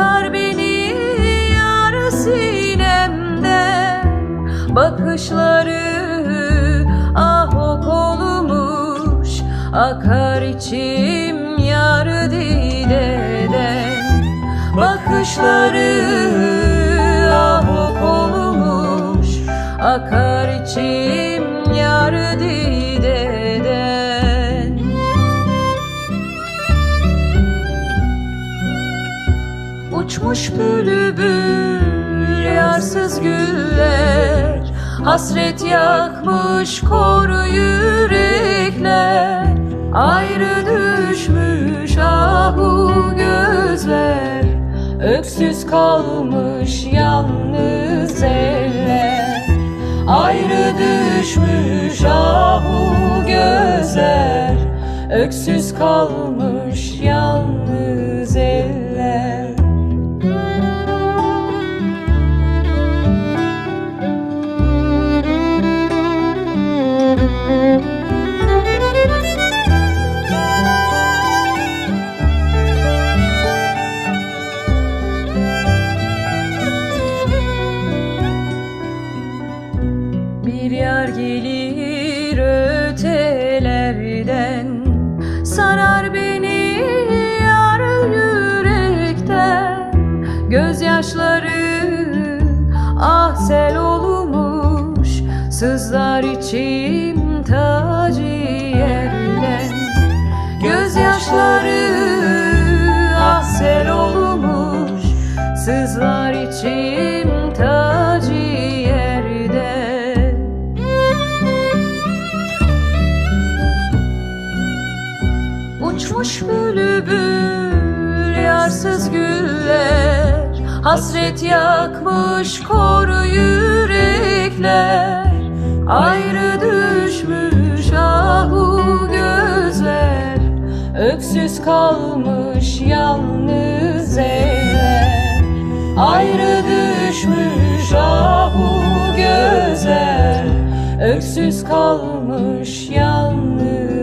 Bırakar beni yar sinemden Bakışları ah ok olmuş Akar içim yar dideden Bakışları ah ok olmuş Akar Uçmuş bülbül yarsız güller. Hasret yakmış koru yürekler. Ayrı düşmüş ahu gözler. Öksüz kalmış yalnız eller. Ayrı düşmüş ahu gözler. Öksüz kalmış yalnız sel olmuş. Sızlar içim ta ciğerden Gözyaşları ah sel olmuş. Sızlar içim ta ciğerden Uçmuş bülbül yarsız güller Hasret yakmış koru yürekler Ayrı düşmüş ahu gözler. Öksüz kalmış yalnız eller Ayrı düşmüş ahu gözler. Öksüz kalmış yalnız